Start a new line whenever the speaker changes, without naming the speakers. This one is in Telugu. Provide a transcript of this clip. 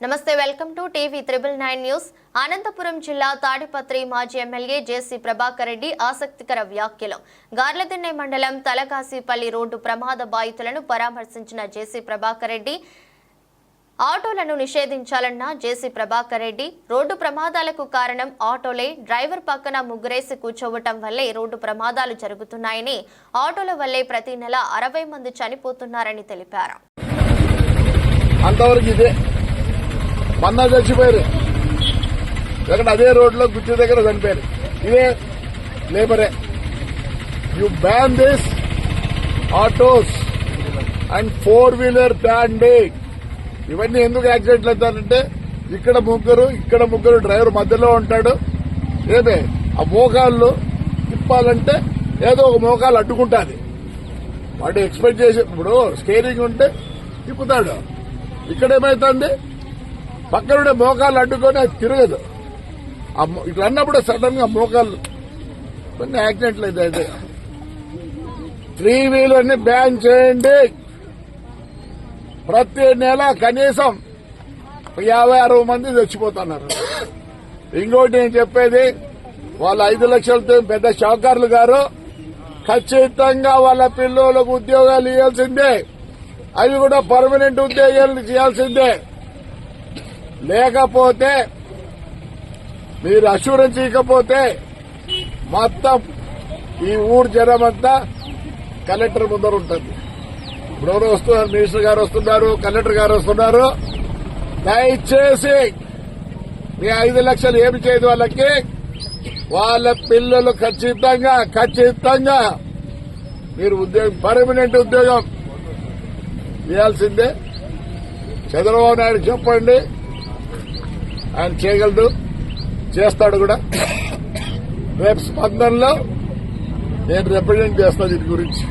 నమస్తే welcome to TV triple nine news. Anantapur జిల్లా తాడిపత్రి మాజీ ఎమ్మెల్యే జేసీ ప్రభాకర్ రెడ్డి ఆసక్తికర వ్యాఖ్యలు. గార్లదిన్నె మండలం తలకాసిపల్లి రోడ్డు ప్రమాద బాధితులను పరామర్శించిన జేసీ ప్రభాకర్ రెడ్డి ఆటోలను నిషేధించాలన్న జేసీ ప్రభాకర్ రెడ్డి రోడ్డు ప్రమాదాలకు కారణం ఆటోలే డ్రైవర్ పక్కన ముగ్గురేసి కూర్చోవటం వల్లే రోడ్డు ప్రమాదాలు జరుగుతున్నాయని ఆటోల వల్లే ప్రతి నెల అరవై మంది చనిపోతున్నారని తెలిపారు.
మొన్న చచ్చిపోయారు ఎక్కడ అదే రోడ్లో గుర్తు దగ్గర చనిపోయారు ఇదే లేబరే. You ban this autos and four wheeler ban the ఇవన్నీ ఎందుకు యాక్సిడెంట్లు అవుతారంటే ఇక్కడ ముగ్గురు ఇక్కడ ముగ్గురు డ్రైవర్ మధ్యలో ఉంటాడు. ఏమే ఆ మోకాళ్ళు తిప్పాలంటే ఏదో ఒక మోకాలు అడ్డుకుంటుంది. వాడు ఎక్స్పెక్ట్ చేసే ఇప్పుడు స్కేరింగ్ ఉంటే తిప్పుతాడు. ఇక్కడ ఏమైతుంది పక్కనుండే మోకాలు అడ్డుకొని అది తిరగదు. ఇట్లా అన్నప్పుడు సడన్గా మోకాళ్ళు కొన్ని యాక్సిడెంట్లు అయితే త్రీ వీలర్ని బ్యాన్ చేయండి. ప్రతి నెల కనీసం యాభై అరవై మంది చచ్చిపోతున్నారు. ఇంకోటి నేను చెప్పేది వాళ్ళ ఐదు లక్షలతో పెద్ద షావుకారులు గారు ఖచ్చితంగా వాళ్ళ పిల్లలకు ఉద్యోగాలు ఇవ్వాల్సిందే. అవి కూడా పర్మనెంట్ ఉద్యోగాలు చేయాల్సిందే లేకపోతే మీరు అష్యూరెన్స్ ఇవ్వకపోతే మొత్తం ఈ ఊరు జనం అంతా కలెక్టర్ ముందర ఉంటుంది. ఇప్పుడు ఎవరు వస్తున్నారు మినిస్టర్ గారు వస్తున్నారు కలెక్టర్ గారు వస్తున్నారు. దయచేసి మీ ఐదు లక్షలు ఏమి చేయదు వాళ్ళకి. వాళ్ళ పిల్లలు ఖచ్చితంగా ఖచ్చితంగా మీరు ఉద్యోగం పర్మనెంట్ ఉద్యోగం చేయాల్సిందే చంద్రబాబు నాయుడు చెప్పండి. ఆయన చేయగలడు చేస్తాడు కూడా. రేపు స్పందనలో నేను రిప్రజెంట్ చేస్తాను దీని గురించి.